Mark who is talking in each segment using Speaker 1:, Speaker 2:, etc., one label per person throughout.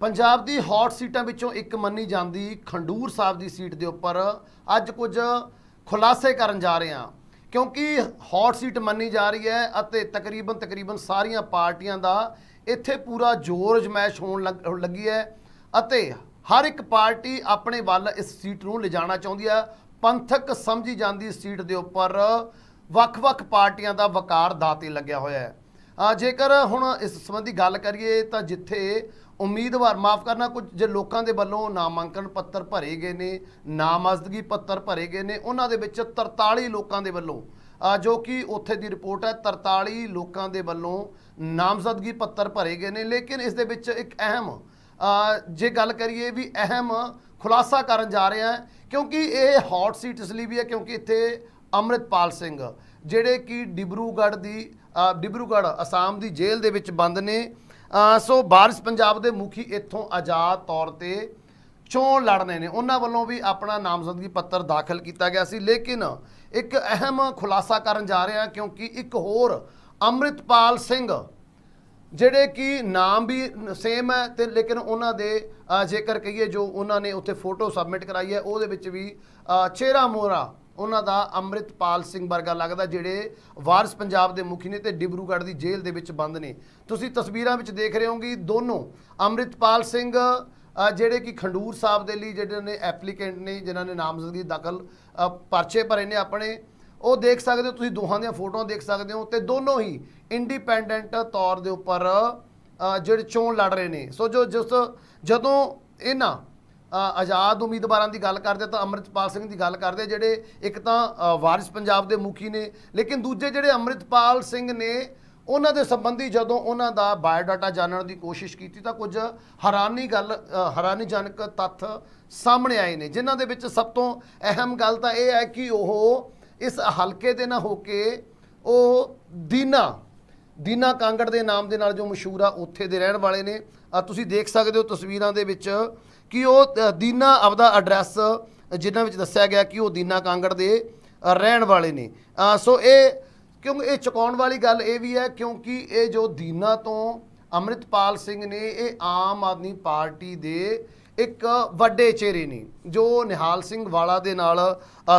Speaker 1: ਪੰਜਾਬ ਦੀ hot ਸੀਟਾਂ ਵਿੱਚੋਂ ਇੱਕ ਮੰਨੀ ਜਾਂਦੀ ਖੰਡੂਰ ਸਾਹਿਬ ਦੀ ਸੀਟ ਦੇ ਉੱਪਰ ਅੱਜ ਕੁਝ ਖੁਲਾਸੇ ਕਰਨ ਜਾ ਰਹੇ ਹਾਂ, ਕਿਉਂਕਿ ਹੌਟ ਸੀਟ ਮੰਨੀ ਜਾ ਰਹੀ ਹੈ ਅਤੇ ਤਕਰੀਬਨ ਤਕਰੀਬਨ ਸਾਰੀਆਂ ਪਾਰਟੀਆਂ ਦਾ ਇੱਥੇ ਪੂਰਾ ਜ਼ੋਰ ਜਮੈਸ਼ ਹੋਣ ਲੱਗ- ਲੱਗੀ ਹੈ ਅਤੇ ਹਰ ਇੱਕ ਪਾਰਟੀ ਆਪਣੇ ਵੱਲ ਇਸ ਸੀਟ ਨੂੰ ਲਿਜਾਣਾ ਚਾਹੁੰਦੀ ਹੈ। ਪੰਥਕ ਸਮਝੀ ਜਾਂਦੀ ਸੀਟ ਦੇ ਉੱਪਰ ਵੱਖ-ਵੱਖ ਪਾਰਟੀਆਂ ਦਾ ਵਕਾਰ ਦਾਤੇ ਲੱਗਿਆ ਹੋਇਆ ਹੈ। ਜੇਕਰ ਹੁਣ ਇਸ ਸੰਬੰਧੀ ਗੱਲ ਕਰੀਏ ਤਾਂ ਜਿੱਥੇ ਉਮੀਦਵਾਰ, ਮਾਫ ਕਰਨਾ, ਕੁਝ ਜੇ ਲੋਕਾਂ ਦੇ ਵੱਲੋਂ ਨਾਮਾਂਕਨ ਪੱਤਰ ਭਰੇ ਗਏ ਨੇ, ਨਾਮਜ਼ਦਗੀ ਪੱਤਰ ਭਰੇ ਗਏ ਨੇ, ਉਹਨਾਂ ਦੇ ਵਿੱਚ 43 ਲੋਕਾਂ ਦੇ ਵੱਲੋਂ ਜੋ ਕਿ ਉੱਥੇ ਦੀ ਰਿਪੋਰਟ ਹੈ 43 ਲੋਕਾਂ ਦੇ ਵੱਲੋਂ ਨਾਮਜ਼ਦਗੀ ਪੱਤਰ ਭਰੇ ਗਏ ਨੇ। ਲੇਕਿਨ ਇਸ ਦੇ ਵਿੱਚ ਇੱਕ ਅਹਿਮ ਜੇ ਗੱਲ ਕਰੀਏ ਵੀ ਅਹਿਮ ਖੁਲਾਸਾ ਕਰਨ ਜਾ ਰਹੇ ਹਾਂ, ਕਿਉਂਕਿ ਇਹ ਹੌਟ ਸੀਟ ਇਸ ਲਈ ਵੀ ਹੈ, ਕਿਉਂਕਿ ਇੱਥੇ ਅੰਮ੍ਰਿਤਪਾਲ ਸਿੰਘ, ਜਿਹੜੇ ਕਿ ਡਿਬਰੂਗੜ੍ਹ ਦੀ ਡਿਬਰੂਗੜ੍ਹ, ਅਸਾਮ ਦੀ ਜੇਲ੍ਹ ਦੇ ਵਿੱਚ ਬੰਦ ਨੇ ਸੋ ਬਾਰਿਸ਼ ਪੰਜਾਬ ਦੇ ਮੁਖੀ ਇੱਥੋਂ ਆਜ਼ਾਦ ਤੌਰ ਤੇ ਚੋਣ ਲੜਨੇ ਨੇ। ਉਹਨਾਂ ਵੱਲੋਂ ਵੀ ਆਪਣਾ ਨਾਮਜ਼ਦਗੀ ਪੱਤਰ ਦਾਖਲ ਕੀਤਾ ਗਿਆ ਸੀ। ਲੇਕਿਨ ਇੱਕ ਅਹਿਮ ਖੁਲਾਸਾ ਕਰਨ ਜਾ ਰਹੇ ਹਾਂ ਕਿਉਂਕਿ ਇੱਕ ਹੋਰ ਅੰਮ੍ਰਿਤਪਾਲ ਸਿੰਘ, ਜਿਹੜੇ ਕਿ ਨਾਮ ਵੀ ਸੇਮ ਹੈ ਤੇ ਲੇਕਿਨ ਉਹਨਾਂ ਦੇ ਜੇਕਰ ਕਹੀਏ ਜੋ ਉਹਨਾਂ ਨੇ ਉੱਥੇ ਫੋਟੋ ਸਬਮਿਟ ਕਰਾਈ ਹੈ, ਉਹਦੇ ਵਿੱਚ ਵੀ ਚਿਹਰਾ ਮੋਹਰਾ ਉਹਨਾਂ ਦਾ ਅੰਮ੍ਰਿਤਪਾਲ ਸਿੰਘ ਵਰਗਾ ਲੱਗਦਾ, ਜਿਹੜੇ ਵਾਰਸ ਪੰਜਾਬ ਦੇ ਮੁਖੀ ਨੇ ਤੇ ਡਿਬਰੂਗੜ੍ਹ ਦੀ ਜੇਲ੍ਹ ਦੇ ਵਿੱਚ ਬੰਦ ਨੇ। ਤੁਸੀਂ ਤਸਵੀਰਾਂ ਵਿੱਚ ਦੇਖ ਰਹੇ ਹੋਗੇ ਦੋਨੋਂ ਅੰਮ੍ਰਿਤਪਾਲ ਸਿੰਘ ਜਿਹੜੇ ਕਿ ਖੰਡੂਰ ਸਾਹਿਬ ਦੇ ਲਈ ਜਿਹੜੇ ਨੇ ਐਪਲੀਕੈਂਟ ਨੇ, ਜਿਨ੍ਹਾਂ ਨੇ ਨਾਮਜ਼ਦਗੀ ਦਾਖਲ ਪਰਚੇ ਭਰੇ ਨੇ ਆਪਣੇ, ਉਹ ਦੇਖ ਸਕਦੇ ਹੋ, ਤੁਸੀਂ ਦੋਹਾਂ ਦੀਆਂ ਫੋਟੋਆਂ ਦੇਖ ਸਕਦੇ ਹੋ ਤੇ ਦੋਨੋਂ ਹੀ ਇੰਡੀਪੈਂਡੈਂਟ ਤੌਰ ਦੇ ਉੱਪਰ ਜਿਹੜੇ ਚੋਣ ਲੜ ਰਹੇ ਨੇ। ਸੋ ਜੋ, ਜਿਸ, ਜਦੋਂ ਇਹਨਾਂ ਆਜ਼ਾਦ ਉਮੀਦਵਾਰਾਂ ਦੀ ਗੱਲ ਕਰਦੇ ਤਾਂ ਅੰਮ੍ਰਿਤਪਾਲ ਸਿੰਘ ਦੀ ਗੱਲ ਕਰਦੇ ਜਿਹੜੇ ਇੱਕ ਤਾਂ ਵਾਰਿਸ ਪੰਜਾਬ ਦੇ ਮੁਖੀ ਨੇ, ਲੇਕਿਨ ਦੂਜੇ ਜਿਹੜੇ ਅੰਮ੍ਰਿਤਪਾਲ ਸਿੰਘ ਨੇ, ਉਹਨਾਂ ਦੇ ਸੰਬੰਧੀ ਜਦੋਂ ਉਹਨਾਂ ਦਾ ਬਾਇਓਡਾਟਾ ਜਾਣਨ ਦੀ ਕੋਸ਼ਿਸ਼ ਕੀਤੀ ਤਾਂ ਕੁਝ ਹੈਰਾਨੀ ਗੱਲ ਹੈਰਾਨੀਜਨਕ ਤੱਥ ਸਾਹਮਣੇ ਆਏ ਨੇ, ਜਿਨ੍ਹਾਂ ਦੇ ਵਿੱਚ ਸਭ ਤੋਂ ਅਹਿਮ ਗੱਲ ਤਾਂ ਇਹ ਹੈ ਕਿ ਉਹ ਇਸ ਹਲਕੇ ਦੇ ਨਾ ਹੋ ਕੇ ਉਹ ਦੀਨਾ ਦੀਨਾ ਕਾਂਗੜ ਦੇ ਨਾਮ ਦੇ ਨਾਲ ਜੋ ਮਸ਼ਹੂਰ ਆ, ਉੱਥੇ ਦੇ ਰਹਿਣ ਵਾਲੇ ਨੇ। ਆ, ਤੁਸੀਂ ਦੇਖ ਸਕਦੇ ਹੋ ਤਸਵੀਰਾਂ ਦੇ ਵਿੱਚ ਕਿ ਉਹ ਦੀਨਾ ਆਪਦਾ ਐਡਰੈਸ ਜਿਨ੍ਹਾਂ ਵਿੱਚ ਦੱਸਿਆ ਗਿਆ ਕਿ ਉਹ ਦੀਨਾ ਕਾਂਗੜ ਦੇ ਰਹਿਣ ਵਾਲੇ ਨੇ। ਸੋ ਇਹ ਕਿਉਂਕਿ ਇਹ ਚੁਕਾਉਣ ਵਾਲੀ ਗੱਲ ਇਹ ਵੀ ਹੈ, ਕਿਉਂਕਿ ਇਹ ਜੋ ਦੀਨਾ ਤੋਂ ਅੰਮ੍ਰਿਤਪਾਲ ਸਿੰਘ ਨੇ, ਇਹ ਆਮ ਆਦਮੀ ਪਾਰਟੀ ਦੇ ਇੱਕ ਵੱਡੇ ਚਿਹਰੇ ਨੇ, ਜੋ ਨਿਹਾਲ ਸਿੰਘ ਵਾਲਾ ਦੇ ਨਾਲ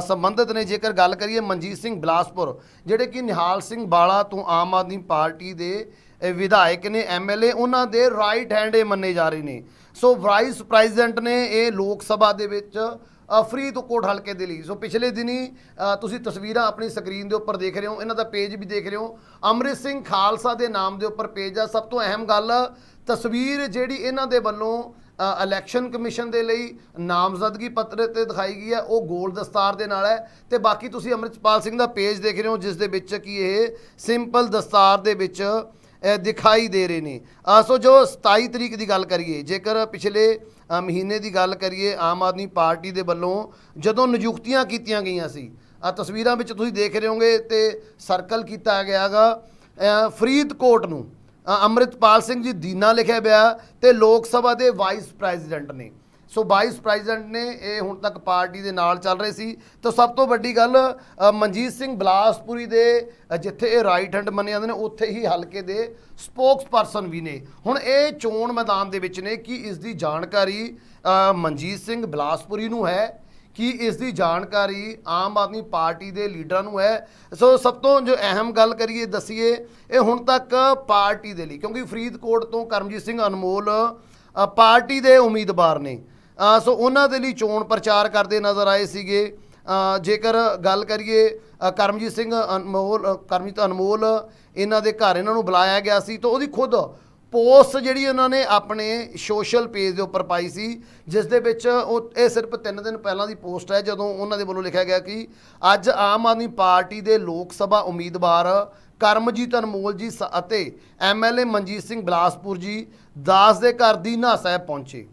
Speaker 1: ਸੰਬੰਧਿਤ ਨੇ। ਜੇਕਰ ਗੱਲ ਕਰੀਏ ਮਨਜੀਤ ਸਿੰਘ ਬਲਾਸਪੁਰ, ਜਿਹੜੇ ਕਿ ਨਿਹਾਲ ਸਿੰਘ ਵਾਲਾ ਤੋਂ ਆਮ ਆਦਮੀ ਪਾਰਟੀ ਦੇ ਵਿਧਾਇਕ ਨੇ ਐਮਐਲਏ ਉਹਨਾਂ ਦੇ ਰਾਈਟ ਹੈਂਡ ਇਹ ਮੰਨੇ ਜਾ ਰਹੇ ਨੇ। ਸੋ ਵਾਈਸ ਪ੍ਰੈਜ਼ੀਡੈਂਟ ਨੇ ਇਹ ਲੋਕ ਸਭਾ ਦੇ ਵਿੱਚ ਫਰੀਦਕੋਟ ਹਲਕੇ ਦੇ ਲਈ। ਸੋ ਪਿਛਲੇ ਦਿਨੀ ਤੁਸੀਂ ਤਸਵੀਰਾਂ ਆਪਣੀ ਸਕਰੀਨ ਦੇ ਉੱਪਰ ਦੇਖ ਰਹੇ ਹੋ, ਇਹਨਾਂ ਦਾ ਪੇਜ ਵੀ ਦੇਖ ਰਹੇ ਹੋ। ਅੰਮ੍ਰਿਤ ਸਿੰਘ ਖਾਲਸਾ ਦੇ ਨਾਮ ਦੇ ਉੱਪਰ ਪੇਜ ਆ। ਸਭ ਤੋਂ ਅਹਿਮ ਗੱਲ, ਤਸਵੀਰ ਜਿਹੜੀ ਇਹਨਾਂ ਦੇ ਵੱਲੋਂ ਇਲੈਕਸ਼ਨ ਕਮਿਸ਼ਨ ਦੇ ਲਈ ਨਾਮਜ਼ਦਗੀ ਪੱਤਰ ਤੇ ਦਿਖਾਈ ਗਈ ਹੈ, ਉਹ ਗੋਲ ਦਸਤਾਰ ਦੇ ਨਾਲ ਹੈ। ਤੇ ਬਾਕੀ ਤੁਸੀਂ ਅੰਮ੍ਰਿਤਪਾਲ ਸਿੰਘ ਦਾ ਪੇਜ ਦੇਖ ਰਹੇ ਹੋ, ਜਿਸ ਦੇ ਵਿੱਚ ਕੀ ਇਹ ਸਿੰਪਲ ਦਸਤਾਰ ਦੇ ਵਿੱਚ ਦਿਖਾਈ ਦੇ ਰਹੇ ਨੇ। ਸੋ ਜੋ 27 ਤਰੀਕ ਦੀ ਗੱਲ ਕਰੀਏ, ਜੇਕਰ ਪਿਛਲੇ ਮਹੀਨੇ ਦੀ ਗੱਲ ਕਰੀਏ, ਆਮ ਆਦਮੀ ਪਾਰਟੀ ਦੇ ਵੱਲੋਂ ਜਦੋਂ ਨਿਯੁਕਤੀਆਂ ਕੀਤੀਆਂ ਗਈਆਂ ਸੀ ਆ ਤਸਵੀਰਾਂ ਵਿੱਚ ਤੁਸੀਂ ਦੇਖ ਰਹੇ ਹੋਗੇ ਤੇ ਸਰਕਲ ਕੀਤਾ ਗਿਆਗਾ ਫਰੀਦਕੋਟ ਨੂੰ। ਅੰਮ੍ਰਿਤਪਾਲ ਸਿੰਘ ਜੀ ਦੀਨਾ ਲਿਖਿਆ ਪਿਆ ਤੇ ਲੋਕ ਸਭਾ ਦੇ ਵਾਈਸ ਪ੍ਰੈਜ਼ੀਡੈਂਟ ਨੇ। ਸੋ ਵਾਈਸ ਪ੍ਰੈਜ਼ੀਡੈਂਟ ਨੇ ਇਹ ਹੁਣ ਤੱਕ ਪਾਰਟੀ ਦੇ ਨਾਲ ਚੱਲ ਰਹੇ ਸੀ। ਤਾਂ ਸਭ ਤੋਂ ਵੱਡੀ ਗੱਲ ਮਨਜੀਤ ਸਿੰਘ ਬਲਾਸਪੁਰੀ ਦੇ ਜਿੱਥੇ ਇਹ ਰਾਈਟ ਹੈਂਡ ਮੰਨੇ ਜਾਂਦੇ ਨੇ, ਉੱਥੇ ਹੀ ਹਲਕੇ ਦੇ ਸਪੋਕਸ ਪਰਸਨ ਵੀ ਨੇ। ਹੁਣ ਇਹ ਚੋਣ ਮੈਦਾਨ ਦੇ ਵਿੱਚ ਨੇ ਕਿ ਇਸ ਦੀ ਜਾਣਕਾਰੀ ਮਨਜੀਤ ਸਿੰਘ ਬਲਾਸਪੁਰੀ ਨੂੰ ਹੈ। ਕੀ ਇਸ ਦੀ ਜਾਣਕਾਰੀ ਆਮ ਆਦਮੀ ਪਾਰਟੀ ਦੇ ਲੀਡਰਾਂ ਨੂੰ ਹੈ? ਸੋ ਸਭ ਤੋਂ ਜੋ ਅਹਿਮ ਗੱਲ ਕਰੀਏ, ਦਸੀਏ, ਇਹ ਹੁਣ ਤੱਕ ਪਾਰਟੀ ਦੇ ਲਈ, ਕਿਉਂਕਿ ਫਰੀਦਕੋਟ ਤੋਂ ਕਰਮਜੀਤ ਸਿੰਘ ਅਨਮੋਲ ਪਾਰਟੀ ਦੇ ਉਮੀਦਵਾਰ ਨੇ। ਸੋ ਉਹਨਾਂ ਦੇ ਲਈ ਚੋਣ ਪ੍ਰਚਾਰ ਕਰਦੇ ਨਜ਼ਰ ਆਏ ਸੀਗੇ। ਜੇਕਰ ਗੱਲ ਕਰੀਏ ਕਰਮਜੀਤ ਸਿੰਘ ਅਨਮੋਲ ਕਰਮਜੀਤ ਅਨਮੋਲ, ਇਹਨਾਂ ਦੇ ਘਰ ਇਹਨਾਂ ਨੂੰ ਬੁਲਾਇਆ ਗਿਆ ਸੀ, ਤਾਂ ਉਹਦੀ ਖੁਦ ਪੋਸਟ ਜਿਹੜੀ ਉਹਨਾਂ ਨੇ ਆਪਣੇ ਸੋਸ਼ਲ ਪੇਜ ਦੇ ਉੱਪਰ ਪਾਈ ਸੀ ਜਿਸ ਦੇ ਵਿੱਚ ਉਹ ਇਹ ਸਿਰਫ 3 ਦਿਨ ਪਹਿਲਾਂ ਦੀ ਪੋਸਟ ਹੈ ਜਦੋਂ ਉਹਨਾਂ ਦੇ ਵੱਲੋਂ ਲਿਖਿਆ ਗਿਆ ਕਿ ਅੱਜ ਆਮ ਆਦਮੀ ਪਾਰਟੀ ਦੇ ਲੋਕ ਸਭਾ ਉਮੀਦਵਾਰ ਕਰਮਜੀਤ ਅਨਮੋਲ ਜੀ ਸ- ਅਤੇ ਐਮਐਲਏ ਮਨਜੀਤ ਸਿੰਘ ਬਲਾਸਪੁਰ ਜੀ ਦਾਸ ਦੇ ਘਰ ਦੀਨਾ ਸਾਹਿਬ ਪਹੁੰਚੇ।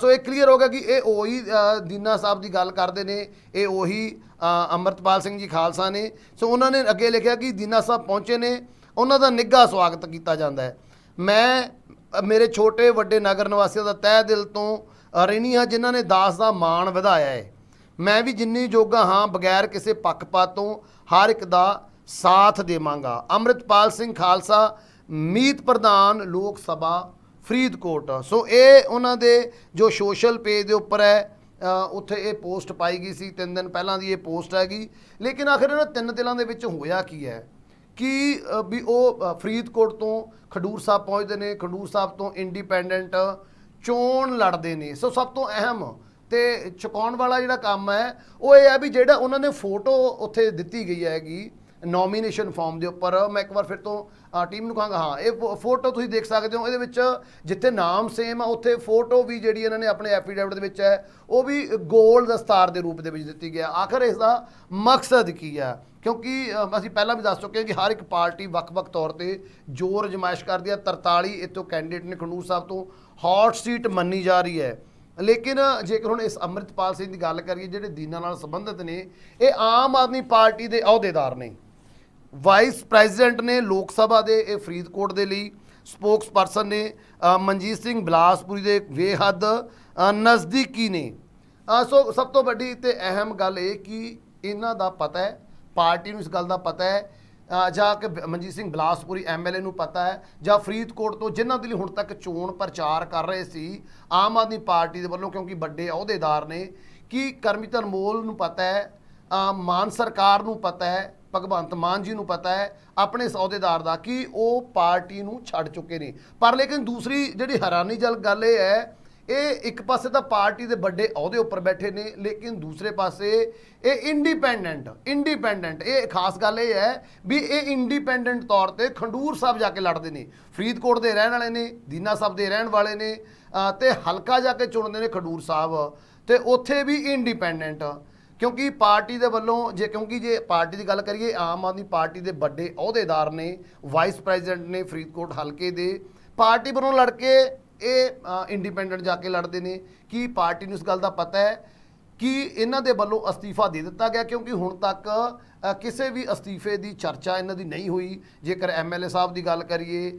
Speaker 1: ਸੋ ਇਹ ਕਲੀਅਰ ਹੋ ਗਿਆ ਕਿ ਇਹ ਉਹੀ ਦੀਨਾ ਸਾਹਿਬ ਦੀ ਗੱਲ ਕਰਦੇ ਨੇ ਇਹ ਉਹੀ ਅ, ਅੰਮ੍ਰਿਤਪਾਲ ਸਿੰਘ ਜੀ ਖਾਲਸਾ ਨੇ। ਸੋ ਉਹਨਾਂ ਨੇ ਅੱਗੇ ਲਿਖਿਆ ਕਿ ਦੀਨਾ ਸਾਹਿਬ ਪਹੁੰਚੇ ਨੇ ਉਹਨਾਂ ਦਾ ਨਿੱਘਾ ਸਵਾਗਤ ਕੀਤਾ ਜਾਂਦਾ ਹੈ। ਮੈਂ, ਮੇਰੇ ਛੋਟੇ ਵੱਡੇ ਨਗਰ ਨਿਵਾਸੀਆਂ ਦਾ ਤਹਿ ਦਿਲ ਤੋਂ ਰਹਿਣੀ ਹਾਂ ਜਿਨ੍ਹਾਂ ਨੇ ਦਾਸ ਦਾ ਮਾਣ ਵਧਾਇਆ ਹੈ, ਮੈਂ ਵੀ ਜਿੰਨੀ ਜੋਗਾ ਹਾਂ ਬਗੈਰ ਕਿਸੇ ਪੱਖਪਾਤ ਤੋਂ ਹਰ ਇੱਕ ਦਾ ਸਾਥ ਦੇਵਾਂਗਾ। ਅੰਮ੍ਰਿਤਪਾਲ ਸਿੰਘ ਖਾਲਸਾ, ਮੀਤ ਪ੍ਰਧਾਨ ਲੋਕ ਸਭਾ, ਫਰੀਦਕੋਟ। ਸੋ ਇਹ ਉਹਨਾਂ ਦੇ ਜੋ ਸੋਸ਼ਲ ਪੇਜ ਦੇ ਉੱਪਰ ਹੈ ਉੱਥੇ ਇਹ ਪੋਸਟ ਪਾਈ ਗਈ ਸੀ, ਤਿੰਨ ਦਿਨ ਪਹਿਲਾਂ ਦੀ ਇਹ ਪੋਸਟ ਹੈਗੀ। ਲੇਕਿਨ ਆਖਿਰ ਇਹਨਾਂ ਤਿੰਨ ਦਿਨਾਂ ਦੇ ਵਿੱਚ ਹੋਇਆ ਕੀ ਹੈ? ਕਿ ਵੀ ਉਹ ਫਰੀਦਕੋਟ ਤੋਂ ਖਡੂਰ ਸਾਹਿਬ ਪਹੁੰਚਦੇ ਨੇ, ਖਡੂਰ ਸਾਹਿਬ ਤੋਂ ਇੰਡੀਪੈਂਡੈਂਟ ਚੋਣ ਲੜਦੇ ਨੇ। ਸੋ ਸਭ ਤੋਂ ਅਹਿਮ ਤੇ ਚੁਕਾਉਣ ਵਾਲਾ ਜਿਹੜਾ ਕੰਮ ਹੈ, ਉਹ ਇਹ ਹੈ ਵੀ ਜਿਹੜਾ ਉਹਨਾਂ ਨੇ ਫੋਟੋ ਉੱਥੇ ਦਿੱਤੀ ਗਈ ਹੈਗੀ ਨੋਮੀਨੇਸ਼ਨ ਫਾਰਮ ਦੇ ਉੱਪਰ ਮੈਂ ਇੱਕ ਵਾਰ ਫਿਰ ਤੋਂ ਟੀਮ ਨੂੰ ਕਹਾਂਗਾ, ਹਾਂ, ਇਹ ਫੋ- ਫੋਟੋ ਤੁਸੀਂ ਦੇਖ ਸਕਦੇ ਹੋ, ਇਹਦੇ ਵਿੱਚ ਜਿੱਥੇ ਨਾਮ ਸੇਮ ਆ, ਉੱਥੇ ਫੋਟੋ ਵੀ ਜਿਹੜੀ ਇਹਨਾਂ ਨੇ ਆਪਣੇ ਐਫੀਡੇਵਿਟ ਦੇ ਵਿੱਚ ਹੈ, ਉਹ ਵੀ ਗੋਲ ਦਸਤਾਰ ਦੇ ਰੂਪ ਦੇ ਵਿੱਚ ਦਿੱਤੀ ਗਿਆ ਆਖਰ ਇਸ ਦਾ ਮਕਸਦ ਕੀ ਹੈ? ਕਿਉਂਕਿ ਅਸੀਂ ਪਹਿਲਾਂ ਵੀ ਦੱਸ ਚੁੱਕੇ ਹਾਂ ਕਿ ਹਰ ਇੱਕ ਪਾਰਟੀ ਵੱਖ-ਵੱਖ ਤੌਰ ਤੇ ਜ਼ੋਰ ਅਜਮਾਇਸ਼ ਕਰਦੀ ਹੈ। 43 ਇਤੋਂ ਕੈਂਡੀਡੇਟ ਨੇ ਖੰਡੂਰ ਸਾਹਿਬ ਤੋਂ ਹੌਟ ਸੀਟ ਮੰਨੀ ਜਾ ਰਹੀ ਹੈ। ਲੇਕਿਨ ਜੇਕਰ ਹੁਣ ਇਸ ਅੰਮ੍ਰਿਤਪਾਲ ਸਿੰਘ ਦੀ ਗੱਲ ਕਰੀਏ, ਜਿਹੜੇ ਦੀਨਾਂ ਨਾਲ ਸੰਬੰਧਿਤ ਨੇ, ਇਹ ਆਮ ਆਦਮੀ ਪਾਰਟੀ ਦੇ ਅਹੁਦੇਦਾਰ ਨੇ। ਵਾਈਸ ਪ੍ਰੈਜ਼ੀਡੈਂਟ ਨੇ ਲੋਕ ਸਭਾ ਦੇ, ਇਹ ਫਰੀਦਕੋਟ ਦੇ ਲਈ ਸਪੋਕਸ ਪਰਸਨ ਨੇ ਮਨਜੀਤ ਸਿੰਘ ਬਿਲਾਸਪੁਰੀ ਦੇ ਬੇਹੱਦ ਨਜ਼ਦੀਕੀ ਨੇ। ਸੋ ਸਭ ਤੋਂ ਵੱਡੀ ਤੇ ਅਹਿਮ ਗੱਲ ਇਹ ਕਿ ਇਹਨਾਂ ਦਾ ਪਤਾ ਹੈ, ਪਾਰਟੀ ਨੂੰ ਇਸ ਗੱਲ ਦਾ ਪਤਾ ਹੈ ਜਾਂ ਕਿ ਮਨਜੀਤ ਸਿੰਘ ਬਿਲਾਸਪੁਰੀ ਐਮਐਲਏ ਨੂੰ ਪਤਾ ਹੈ, ਜਾਂ ਫਰੀਦਕੋਟ ਤੋਂ ਜਿਨ੍ਹਾਂ ਦੇ ਲਈ ਹੁਣ ਤੱਕ ਚੋਣ ਪ੍ਰਚਾਰ ਕਰ ਰਹੇ ਸੀ, ਆਮ ਆਦਮੀ ਪਾਰਟੀ ਦੇ ਵੱਲੋਂ, ਕਿਉਂਕਿ ਵੱਡੇ ਅਹੁਦੇਦਾਰ ਨੇ, ਕਿ ਕਰਮੀਤ ਅਨਮੋਲ ਨੂੰ ਪਤਾ ਹੈ ਮਾਨ ਸਰਕਾਰ ਨੂੰ ਪਤਾ ਹੈ ਭਗਵੰਤ ਮਾਨ ਜੀ ਨੂੰ ਪਤਾ ਹੈ ਆਪਣੇ ਸੌਦੇਦਾਰ ਦਾ ਕਿ ਉਹ ਪਾਰਟੀ ਨੂੰ ਛੱਡ ਚੁੱਕੇ ਨੇ। ਪਰ ਲੇਕਿਨ ਦੂਸਰੀ ਜਿਹੜੀ ਹੈਰਾਨੀਜਨਕ ਗੱਲ ਇਹ ਹੈ ਇਹ ਇੱਕ ਪਾਸੇ ਤਾਂ ਪਾਰਟੀ ਦੇ ਵੱਡੇ ਅਹੁਦੇ ਉੱਪਰ ਬੈਠੇ ਨੇ ਲੇਕਿਨ ਦੂਸਰੇ ਪਾਸੇ ਇਹ ਇੰਡੀਪੈਂਡੈਂਟ ਇੰਡੀਪੈਂਡੈਂਟ ਇਹ ਖਾਸ ਗੱਲ ਇਹ ਹੈ ਵੀ ਇਹ ਇੰਡੀਪੈਂਡੈਂਟ ਤੌਰ ਤੇ ਖੰਡੂਰ ਸਾਹਿਬ ਜਾ ਕੇ ਲੜਦੇ ਨੇ। ਫਰੀਦਕੋਟ ਦੇ ਰਹਿਣ ਵਾਲੇ ਨੇ ਦੀਨਾ ਸਾਹਿਬ ਦੇ ਰਹਿਣ ਵਾਲੇ ਨੇ ਅ, ਤੇ ਹਲਕਾ ਜਾ ਕੇ ਚੁਣਦੇ ਨੇ ਖਡੂਰ ਸਾਹਿਬ ਤੇ ਉੱਥੇ ਵੀ ਇੰਡੀਪੈਂਡੈਂਟ ਕਿਉਂਕਿ ਪਾਰਟੀ ਦੇ ਵੱਲੋਂ ਜੇ, ਕਿਉਂਕਿ ਜੇ ਪਾਰਟੀ ਦੀ ਗੱਲ ਕਰੀਏ, ਆਮ ਆਦਮੀ ਪਾਰਟੀ ਦੇ ਵੱਡੇ ਅਹੁਦੇਦਾਰ ਨੇ ਵਾਈਸ ਪ੍ਰੈਜ਼ੀਡੈਂਟ ਨੇ ਫਰੀਦਕੋਟ ਹਲਕੇ ਦੇ, ਪਾਰਟੀ ਵੱਲੋਂ ਲੜ ਕੇ ਇਹ ਇੰਡੀਪੈਂਡੈਂਟ ਜਾ ਕੇ ਲੜਦੇ ਨੇ। ਕੀ ਪਾਰਟੀ ਨੂੰ ਇਸ ਗੱਲ ਦਾ ਪਤਾ ਹੈ? ਕਿ ਇਹਨਾਂ ਦੇ ਵੱਲੋਂ ਅਸਤੀਫਾ ਦੇ ਦਿੱਤਾ ਗਿਆ? ਕਿਉਂਕਿ ਹੁਣ ਤੱਕ ਕਿਸੇ ਵੀ ਅਸਤੀਫੇ ਦੀ ਚਰਚਾ ਇਹਨਾਂ ਦੀ ਨਹੀਂ ਹੋਈ। ਜੇਕਰ ਐਮਐਲਏ ਸਾਹਿਬ ਦੀ ਗੱਲ ਕਰੀਏ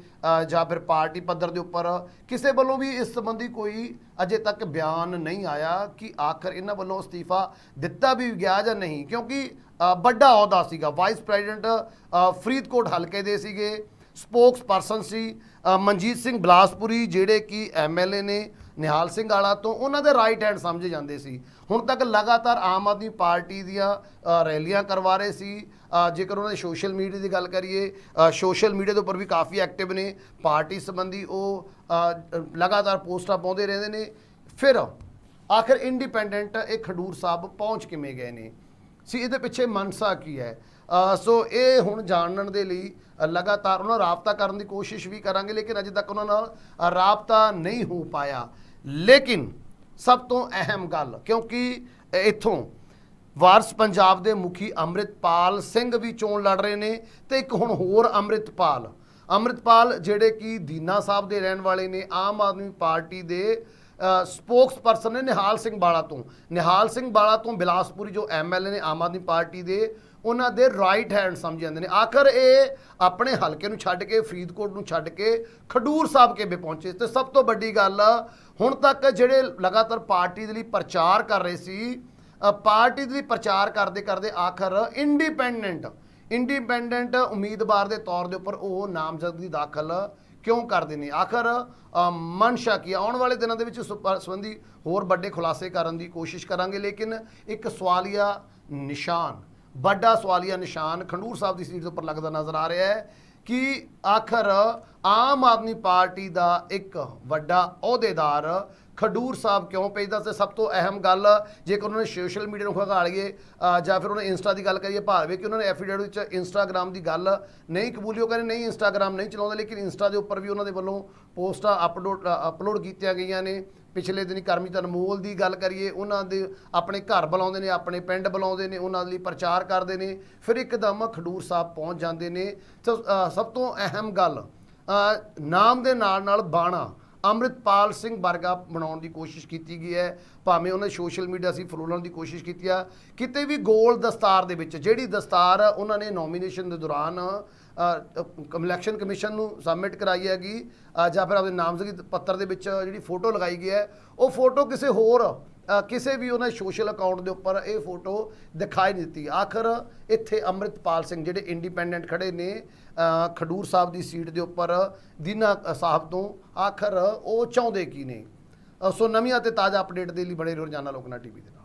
Speaker 1: ਜਾਂ ਫਿਰ ਪਾਰਟੀ ਪੱਧਰ ਦੇ ਉੱਪਰ, ਕਿਸੇ ਵੱਲੋਂ ਵੀ ਇਸ ਸੰਬੰਧੀ ਕੋਈ ਅਜੇ ਤੱਕ ਬਿਆਨ ਨਹੀਂ ਆਇਆ ਕਿ ਆਖਰ ਇਹਨਾਂ ਵੱਲੋਂ ਅਸਤੀਫਾ ਦਿੱਤਾ ਵੀ ਗਿਆ ਜਾਂ ਨਹੀਂ। ਕਿਉਂਕਿ ਵੱਡਾ ਅਹੁਦਾ ਸੀਗਾ। ਵਾਈਸ ਪ੍ਰੈਜ਼ੀਡੈਂਟ ਫਰੀਦਕੋਟ ਹਲਕੇ ਦੇ ਸੀਗੇ। ਸਪੋਕਸ ਪਰਸਨ ਸੀ ਮਨਜੀਤ ਸਿੰਘ ਬਲਾਸਪੁਰੀ, ਜਿਹੜੇ ਕਿ ਐਮਐਲਏ ਨੇ ਨਿਹਾਲ ਸਿੰਘ ਵਾਲਾ ਤੋਂ ਉਹਨਾਂ ਦੇ ਰਾਈਟ ਹੈਂਡ ਸਮਝੇ ਜਾਂਦੇ ਸੀ। ਹੁਣ ਤੱਕ ਲਗਾਤਾਰ ਆਮ ਆਦਮੀ ਪਾਰਟੀ ਦੀਆਂ ਰੈਲੀਆਂ ਕਰਵਾ ਰਹੇ ਸੀ। ਜੇਕਰ ਉਹਨਾਂ ਦੇ ਸੋਸ਼ਲ ਮੀਡੀਆ ਦੀ ਗੱਲ ਕਰੀਏ ਸੋਸ਼ਲ ਮੀਡੀਆ ਦੇ ਉੱਪਰ ਵੀ ਕਾਫੀ ਐਕਟਿਵ ਨੇ। ਪਾਰਟੀ ਸੰਬੰਧੀ ਉਹ ਲਗਾਤਾਰ ਪੋਸਟਾਂ ਪਾਉਂਦੇ ਰਹਿੰਦੇ ਨੇ। ਫਿਰ ਆਖਿਰ ਇੰਡੀਪੈਂਡੈਂਟ ਇਹ ਖਡੂਰ ਸਾਹਿਬ ਪਹੁੰਚ ਕਿਵੇਂ ਗਏ ਨੇ? ਸੀ, ਇਹਦੇ ਪਿੱਛੇ ਮਨਸਾ ਕੀ ਹੈ? ਸੋ ਇਹ ਹੁਣ ਜਾਣਨ ਦੇ ਲਈ ਲਗਾਤਾਰ ਉਹਨਾਂ ਰਾਬਤਾ ਕਰਨ ਦੀ ਕੋਸ਼ਿਸ਼ ਵੀ ਕਰਾਂਗੇ, ਲੇਕਿਨ ਅਜੇ ਤੱਕ ਉਹਨਾਂ ਨਾਲ ਰਾਬਤਾ ਨਹੀਂ ਹੋ ਪਾਇਆ। ਲੇਕਿਨ ਸਭ ਤੋਂ ਅਹਿਮ ਗੱਲ, ਕਿਉਂਕਿ ਇੱਥੋਂ ਵਾਰਸ ਪੰਜਾਬ ਦੇ ਮੁਖੀ ਅੰਮ੍ਰਿਤਪਾਲ ਸਿੰਘ ਵੀ ਚੋਣ ਲੜ ਰਹੇ ਨੇ ਤੇ ਇੱਕ ਹੁਣ ਹੋਰ ਅੰਮ੍ਰਿਤਪਾਲ ਅੰਮ੍ਰਿਤਪਾਲ ਜਿਹੜੇ ਕਿ ਦੀਨਾ ਸਾਹਿਬ ਦੇ ਰਹਿਣ ਵਾਲੇ ਨੇ, ਆਮ ਆਦਮੀ ਪਾਰਟੀ ਦੇ ਸਪੋਕਸ ਪਰਸਨ ਨੇ ਨਿਹਾਲ ਸਿੰਘ ਬਾਲਾ ਤੋਂ। ਨਿਹਾਲ ਸਿੰਘ ਬਾਲਾ ਤੋਂ ਬਿਲਾਸਪੁਰੀ ਜੋ ਐਮਐਲਏ ਨੇ ਆਮ ਆਦਮੀ ਪਾਰਟੀ ਦੇ, ਉਹਨਾਂ ਦੇ ਰਾਈਟ ਹੈਂਡ ਸਮਝੇ ਜਾਂਦੇ ਨੇ। ਆਖਰ ਇਹ ਆਪਣੇ ਹਲਕੇ ਨੂੰ ਛੱਡ ਕੇ, ਫਰੀਦਕੋਟ ਨੂੰ ਛੱਡ ਕੇ ਖਡੂਰ ਸਾਹਿਬ ਕੇ ਵੀ ਪਹੁੰਚੇ। ਤੇ ਸਭ ਤੋਂ ਵੱਡੀ ਗੱਲ ਹੁਣ ਤੱਕ ਜਿਹੜੇ ਲਗਾਤਾਰ ਪਾਰਟੀ ਦੇ ਲਈ ਪ੍ਰਚਾਰ ਕਰ ਰਹੇ ਸੀ ਪਾਰਟੀ ਦੇ ਲਈ ਪ੍ਰਚਾਰ ਕਰਦੇ ਕਰਦੇ ਆਖਰ ਇੰਡੀਪੈਂਡੈਂਟ ਇੰਡੀਪੈਂਡੈਂਟ ਉਮੀਦਵਾਰ ਦੇ ਤੌਰ ਦੇ ਉੱਪਰ ਉਹ ਨਾਮਜ਼ਦਗੀ ਦਾਖਲ ਕਿਉਂ ਕਰਦੇ ਨੇ ਆਖਰ ਮਨਸ਼ਾ ਕੀ ਹੈ? ਆਉਣ ਵਾਲੇ ਦਿਨਾਂ ਦੇ ਵਿੱਚ ਇਸ ਸੰਬੰਧੀ ਹੋਰ ਵੱਡੇ ਖੁਲਾਸੇ ਕਰਨ ਦੀ ਕੋਸ਼ਿਸ਼ ਕਰਾਂਗੇ, ਲੇਕਿਨ ਇੱਕ ਸਵਾਲੀਆ ਨਿਸ਼ਾਨ, ਵੱਡਾ ਸਵਾਲੀਆ ਨਿਸ਼ਾਨ ਖੰਡੂਰ ਸਾਹਿਬ ਦੀ ਸੀਟ ਦੇ ਉੱਪਰ ਲੱਗਦਾ ਨਜ਼ਰ ਆ ਰਿਹਾ ਹੈ ਕਿ ਆਖਰ ਆਮ ਆਦਮੀ ਪਾਰਟੀ ਦਾ ਇੱਕ ਵੱਡਾ ਅਹੁਦੇਦਾਰ ਖਡੂਰ ਸਾਹਿਬ ਕਿਉਂ ਭੇਜਦਾ? ਤੇ ਸਭ ਤੋਂ ਅਹਿਮ ਗੱਲ, ਜੇਕਰ ਉਹਨਾਂ ਨੇ ਸੋਸ਼ਲ ਮੀਡੀਆ ਨੂੰ ਖਗਾਲੀਏ ਜਾਂ ਫਿਰ ਉਹਨਾਂ ਨੇ ਇੰਸਟਾ ਦੀ ਗੱਲ ਕਰੀਏ, ਭਾਵੇਂ ਕਿ ਉਹਨਾਂ ਨੇ ਐਫੀਡੇਵਿਟ ਵਿੱਚ ਇੰਸਟਾਗ੍ਰam ਦੀ ਗੱਲ ਨਹੀਂ ਕਬੂਲੀ ਉਹ ਕਹਿੰਦੇ ਨਹੀਂ ਇੰਸਟਾਗ੍ਰam ਨਹੀਂ ਚਲਾਉਂਦੇ, ਲੇਕਿਨ ਇੰਸਟਾ ਦੇ ਉੱਪਰ ਵੀ ਉਹਨਾਂ ਦੇ ਵੱਲੋਂ ਪੋਸਟਾਂ ਅਪਲੋਡ ਅਪਲੋਡ ਕੀਤੀਆਂ ਗਈਆਂ ਨੇ। ਪਿਛਲੇ ਦਿਨੀ ਕਰਮਜੀਤ ਅਨਮੋਲ ਦੀ ਗੱਲ ਕਰੀਏ, ਉਹਨਾਂ ਦੇ ਆਪਣੇ ਘਰ ਬੁਲਾਉਂਦੇ ਨੇ, ਆਪਣੇ ਪਿੰਡ ਬੁਲਾਉਂਦੇ ਨੇ, ਉਹਨਾਂ ਲਈ ਪ੍ਰਚਾਰ ਕਰਦੇ ਨੇ, ਫਿਰ ਇੱਕਦਮ ਖਡੂਰ ਸਾਹਿਬ ਪਹੁੰਚ ਜਾਂਦੇ ਨੇ। ਤੇ ਸਭ ਤੋਂ ਅਹਿਮ ਗੱਲ ਨਾਮ ਦੇ ਨਾਲ ਨਾਲ ਬਾਣਾ, ਅੰਮ੍ਰਿਤਪਾਲ ਸਿੰਘ ਵਰਗਾ ਬਣਾਉਣ ਦੀ ਕੋਸ਼ਿਸ਼ ਕੀਤੀ ਗਈ ਹੈ। ਭਾਵੇਂ ਉਹਨੇ ਸੋਸ਼ਲ ਮੀਡੀਆ ਸੀ, ਫਰੋਲਣ ਦੀ ਕੋਸ਼ਿਸ਼ ਕੀਤੀ ਆ। ਕਿਤੇ ਵੀ ਗੋਲ ਦਸਤਾਰ ਦੇ ਵਿੱਚ, ਜਿਹੜੀ ਦਸਤਾਰ ਉਹਨਾਂ ਨੇ ਨੋਮੀਨੇਸ਼ਨ ਦੇ ਦੌਰਾਨ ਇਲੈਕਸ਼ਨ ਕਮਿਸ਼ਨ ਨੂੰ ਸਬਮਿਟ ਕਰਾਈ ਹੈਗੀ ਜਾਂ ਫਿਰ ਆਪਣੇ ਨਾਮਜ਼ਦਗੀ ਪੱਤਰ ਦੇ ਵਿੱਚ ਜਿਹੜੀ ਫੋਟੋ ਲਗਾਈ ਗਈ ਹੈ, ਉਹ ਫੋਟੋ ਕਿਸੇ ਹੋਰ ਕਿਸੇ ਵੀ ਉਹਨਾਂ ਸੋਸ਼ਲ ਅਕਾਊਂਟ ਦੇ ਉੱਪਰ ਇਹ ਫੋਟੋ ਦਿਖਾਈ ਨਹੀਂ ਦਿੱਤੀ। ਆਖਰ ਇੱਥੇ ਅੰਮ੍ਰਿਤਪਾਲ ਸਿੰਘ ਜਿਹੜੇ ਇੰਡੀਪੈਂਡੈਂਟ ਖੜੇ ਨੇ ਖਡੂਰ ਸਾਹਿਬ ਦੀ ਸੀਟ ਦੇ ਉੱਪਰ, ਦੀਨਾ ਸਾਹਿਬ ਤੋਂ, ਆਖਰ ਉਹ ਚਾਹੁੰਦੇ ਕੀ ਨੇ? ਸੋ ਨਵੀਆਂ ਤੇ ਤਾਜ਼ਾ ਅਪਡੇਟ ਦੇ ਲਈ ਬੜੇ ਰਹੋ ਰੋਜ਼ਾਨਾ ਲੋਕਨਾ ਟੀਵੀ ਦੇ ਨਾਲ।